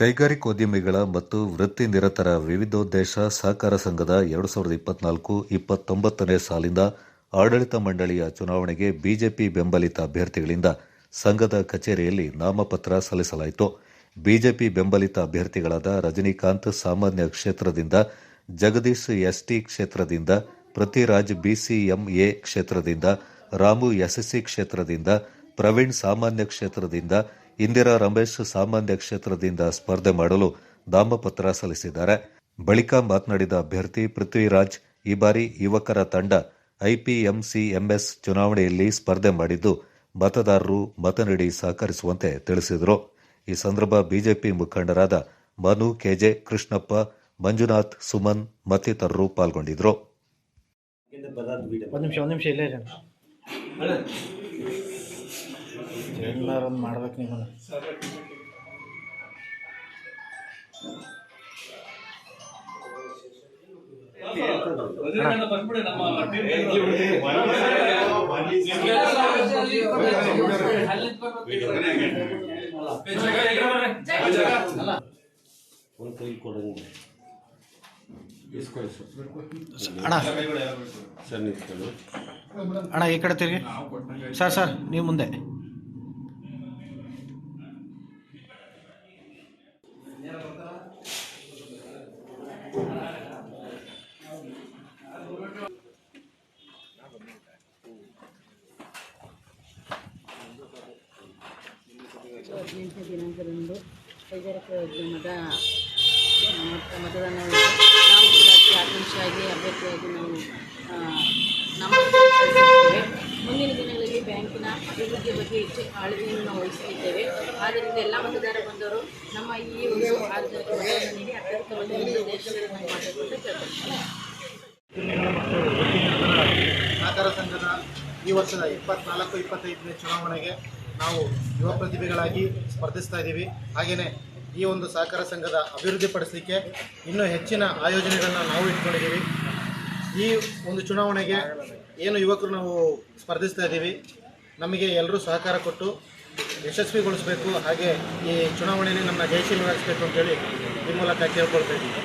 ಕೈಗಾರಿಕೋದ್ಯಮಿಗಳ ಮತ್ತು ವೃತ್ತಿ ನಿರತರ ವಿವಿಧೋದ್ದೇಶ ಸಹಕಾರ ಸಂಘದ ಎರಡು ಸಾವಿರದ ಇಪ್ಪತ್ನಾಲ್ಕು ಇಪ್ಪತ್ತೊಂಬತ್ತನೇ ಸಾಲಿನ ಆಡಳಿತ ಮಂಡಳಿಯ ಚುನಾವಣೆಗೆ ಬಿಜೆಪಿ ಬೆಂಬಲಿತ ಅಭ್ಯರ್ಥಿಗಳಿಂದ ಸಂಘದ ಕಚೇರಿಯಲ್ಲಿ ನಾಮಪತ್ರ ಸಲ್ಲಿಸಲಾಯಿತು. ಬಿಜೆಪಿ ಬೆಂಬಲಿತ ಅಭ್ಯರ್ಥಿಗಳಾದ ರಜನಿಕಾಂತ್ ಸಾಮಾನ್ಯ ಕ್ಷೇತ್ರದಿಂದ, ಜಗದೀಶ್ ಎಸ್ಟಿ ಕ್ಷೇತ್ರದಿಂದ, ಪೃಥ್ವಿರಾಜ್ ಬಿಸಿಎಂಎ ಕ್ಷೇತ್ರದಿಂದ, ರಾಮು ಎಸ್ಎಸ್ಸಿ ಕ್ಷೇತ್ರದಿಂದ, ಪ್ರವೀಣ್ ಸಾಮಾನ್ಯ ಕ್ಷೇತ್ರದಿಂದ ಇಂದಿರಾ ರಮೇಶ್ ಸಾಮಾನ್ಯ ಕ್ಷೇತ್ರದಿಂದ ಸ್ಪರ್ಧೆ ಮಾಡಲು ನಾಮಪತ್ರ ಸಲ್ಲಿಸಿದ್ದಾರೆ. ಬಳಿಕ ಮಾತನಾಡಿದ ಅಭ್ಯರ್ಥಿ ಪೃಥ್ವಿರಾಜ್, ಈ ಬಾರಿ ಯುವಕರ ತಂಡ ಐಪಿಎಂಸಿಎಂಎಸ್ ಚುನಾವಣೆಯಲ್ಲಿ ಸ್ಪರ್ಧೆ ಮಾಡಿದ್ದು ಮತದಾರರು ಮತ ನೀಡಿ ಸಹಕರಿಸುವಂತೆ ತಿಳಿಸಿದರು. ಈ ಸಂದರ್ಭ ಬಿಜೆಪಿ ಮುಖಂಡರಾದ ಮನು, ಕೆಜೆ, ಕೃಷ್ಣಪ್ಪ, ಮಂಜುನಾಥ್, ಸುಮನ್ ಮತ್ತಿತರರು ಪಾಲ್ಗೊಂಡಿದ್ದರು. ಒಂದು ನಿಮಿಷ ಒಂದು ನಿಮಿಷ ಇಲ್ಲೇ ಇರಿ ಎಲ್ಲಾರು ಒಂದು ಮಾಡ್ಬೇಕು ನಿಮ್ಮನ್ನು. ಅಣ್ಣ. ಸರ್ ಅಣ್ಣ, ಈ ಕಡೆ ತಿರುಗಿ. ಸರ್ ಸರ್, ನೀವು ಮುಂದೆ. ಹದಿನೆಂಟನೇ ದಿನಾಂಕದಂದು ಕೈಗಾರಿಕೋದ್ಯಮದ ಮತ ಮತದಾನ ನಾವು ಕೂಡ ಆಕಾಂಕ್ಷಿಯಾಗಿ ಅಭ್ಯರ್ಥಿಯಾಗಿ ನಾವು ಮುಂದಿನ ದಿನಗಳಲ್ಲಿ ಬ್ಯಾಂಕಿನ ಅಭಿವೃದ್ಧಿಯ ಬಗ್ಗೆ ಹೆಚ್ಚು ಕಾಳಜಿಯನ್ನು ನಾವು ವಹಿಸಲಿದ್ದೇವೆ ಆದ್ದರಿಂದ ಎಲ್ಲ ಮತದಾರ ಬಂದವರು ನಮ್ಮ ಈ ಒಂದು ಆರ್ಥಿಕ ಸಹಕಾರ ಸಂಘದ ಈ ವರ್ಷದ ಇಪ್ಪತ್ನಾಲ್ಕು, ಇಪ್ಪತ್ತೈದನೇ ಚುನಾವಣೆಗೆ ನಾವು ಯುವ ಪ್ರತಿಭೆಗಳಾಗಿ ಸ್ಪರ್ಧಿಸ್ತಾ ಇದ್ದೀವಿ. ಹಾಗೆಯೇ ಈ ಒಂದು ಸಹಕಾರ ಸಂಘದ ಅಭಿವೃದ್ಧಿಪಡಿಸಲಿಕ್ಕೆ ಇನ್ನೂ ಹೆಚ್ಚಿನ ಆಯೋಜನೆಗಳನ್ನು ನಾವು ಇಟ್ಕೊಂಡಿದ್ದೀವಿ. ಈ ಒಂದು ಚುನಾವಣೆಗೆ ಏನು ಯುವಕರು ನಾವು ಸ್ಪರ್ಧಿಸ್ತಾ ಇದ್ದೀವಿ, ನಮಗೆ ಎಲ್ಲರೂ ಸಹಕಾರ ಕೊಟ್ಟು ಯಶಸ್ವಿಗೊಳಿಸಬೇಕು. ಹಾಗೆ ಈ ಚುನಾವಣೆಯಲ್ಲಿ ನಮ್ಮ ಜಯಶೀಲರಾಗಿಸಬೇಕು ಅಂತೇಳಿ ಈ ಮೂಲಕ ಕೇಳ್ಕೊಳ್ತಾ ಇದ್ದೀವಿ